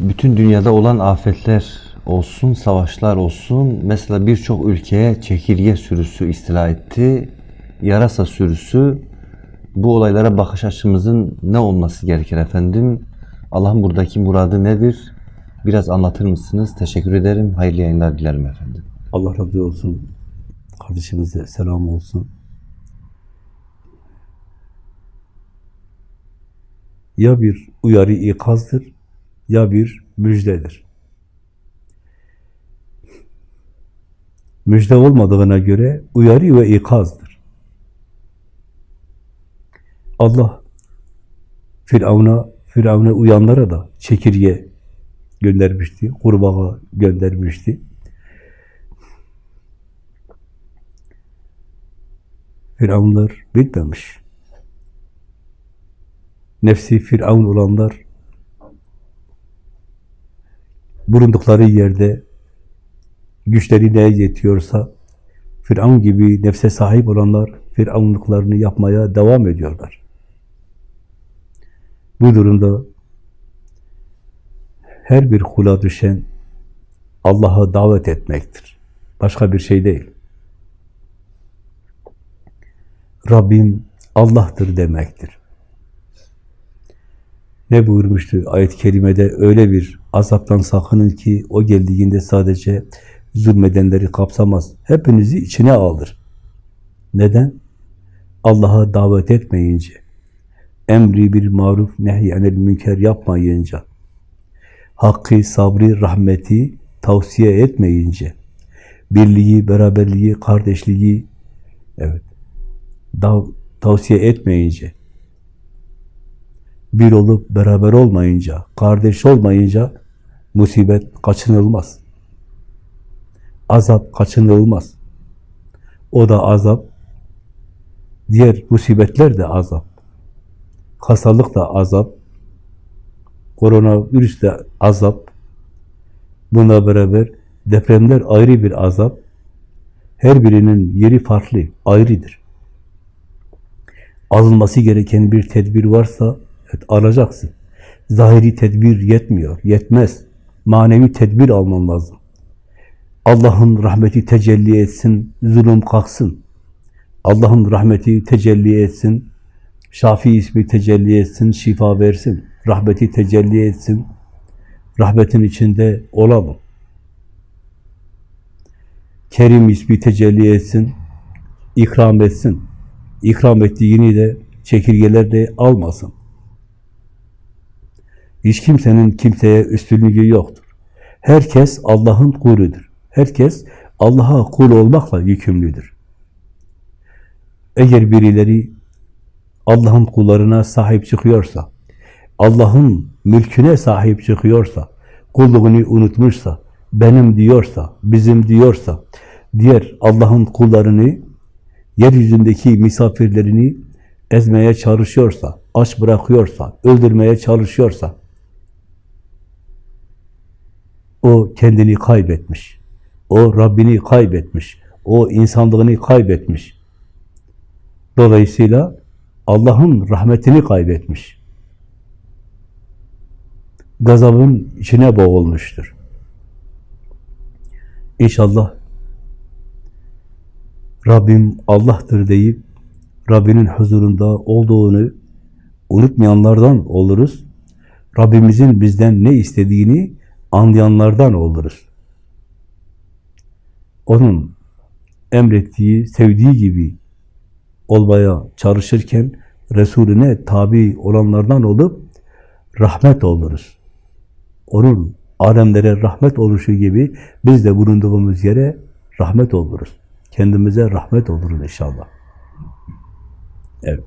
bütün dünyada olan afetler olsun, savaşlar olsun. Mesela birçok ülkeye çekirge sürüsü istila etti. Yarasa sürüsü. Bu olaylara bakış açımızın ne olması gerekir efendim? Allah'ın buradaki muradı nedir? Biraz anlatır mısınız? Teşekkür ederim. Hayırlı yayınlar dilerim efendim. Allah razı olsun. Kardeşimize selam olsun. Ya bir uyarı ikazdır, ya bir müjdedir. Müjde olmadığına göre uyarı ve ikazdır. Allah Firavun'a, Firavun'a uyanlara da çekirge göndermişti, kurbağa göndermişti. Firavunlar bitmemiş. Nefsi Firavun olanlar bulundukları yerde güçleri neye yetiyorsa Firavun gibi nefse sahip olanlar Firavunluklarını yapmaya devam ediyorlar. Bu durumda her bir kula düşen Allah'a davet etmektir. Başka bir şey değil. Rabbim Allah'tır demektir. Ne buyurmuştu ayet-i kerimede? Öyle bir azaptan sakının ki o geldiğinde sadece zulmedenleri kapsamaz. Hepinizi içine alır. Neden? Allah'a davet etmeyince, emri bir maruf nehyenel münker yapmayınca, hakkı, sabrı, rahmeti tavsiye etmeyince, birliği, beraberliği, kardeşliği, evet, tavsiye etmeyince, bir olup beraber olmayınca, kardeş olmayınca musibet kaçınılmaz. Azap kaçınılmaz. O da azap. Diğer musibetler de azap. Hastalık da azap. Koronavirüs de azap. Buna beraber depremler ayrı bir azap. Her birinin yeri farklı, ayrıdır. Alınması gereken bir tedbir varsa evet, alacaksın. Zahiri tedbir yetmiyor, yetmez. Manevi tedbir alman lazım. Allah'ın rahmeti tecelli etsin, zulüm kalksın. Allah'ın rahmeti tecelli etsin, Şafi ismi tecelli etsin, şifa versin. Rahmeti tecelli etsin, rahmetin içinde olalım. Kerim ismi tecelli etsin, ikram etsin. İkram ettiğini de çekirgeler de almasın. Hiç kimsenin kimseye üstünlüğü yoktur. Herkes Allah'ın kuludur. Herkes Allah'a kul olmakla yükümlüdür. Eğer birileri Allah'ın kullarına sahip çıkıyorsa, Allah'ın mülküne sahip çıkıyorsa, kulluğunu unutmuşsa, benim diyorsa, bizim diyorsa, diğer Allah'ın kullarını, yeryüzündeki misafirlerini ezmeye çalışıyorsa, aç bırakıyorsa, öldürmeye çalışıyorsa, o kendini kaybetmiş. O Rabbini kaybetmiş. O insanlığını kaybetmiş. Dolayısıyla Allah'ın rahmetini kaybetmiş. Gazabın içine boğulmuştur. İnşallah Rabbim Allah'tır deyip Rabbinin huzurunda olduğunu unutmayanlardan oluruz. Rabbimizin bizden ne istediğini anlayanlardan oluruz. Onun emrettiği, sevdiği gibi olmaya çalışırken Resulüne tabi olanlardan olup rahmet oluruz. Onun alemlere rahmet oluşu gibi biz de bulunduğumuz yere rahmet oluruz. Kendimize rahmet oluruz inşallah. Evet.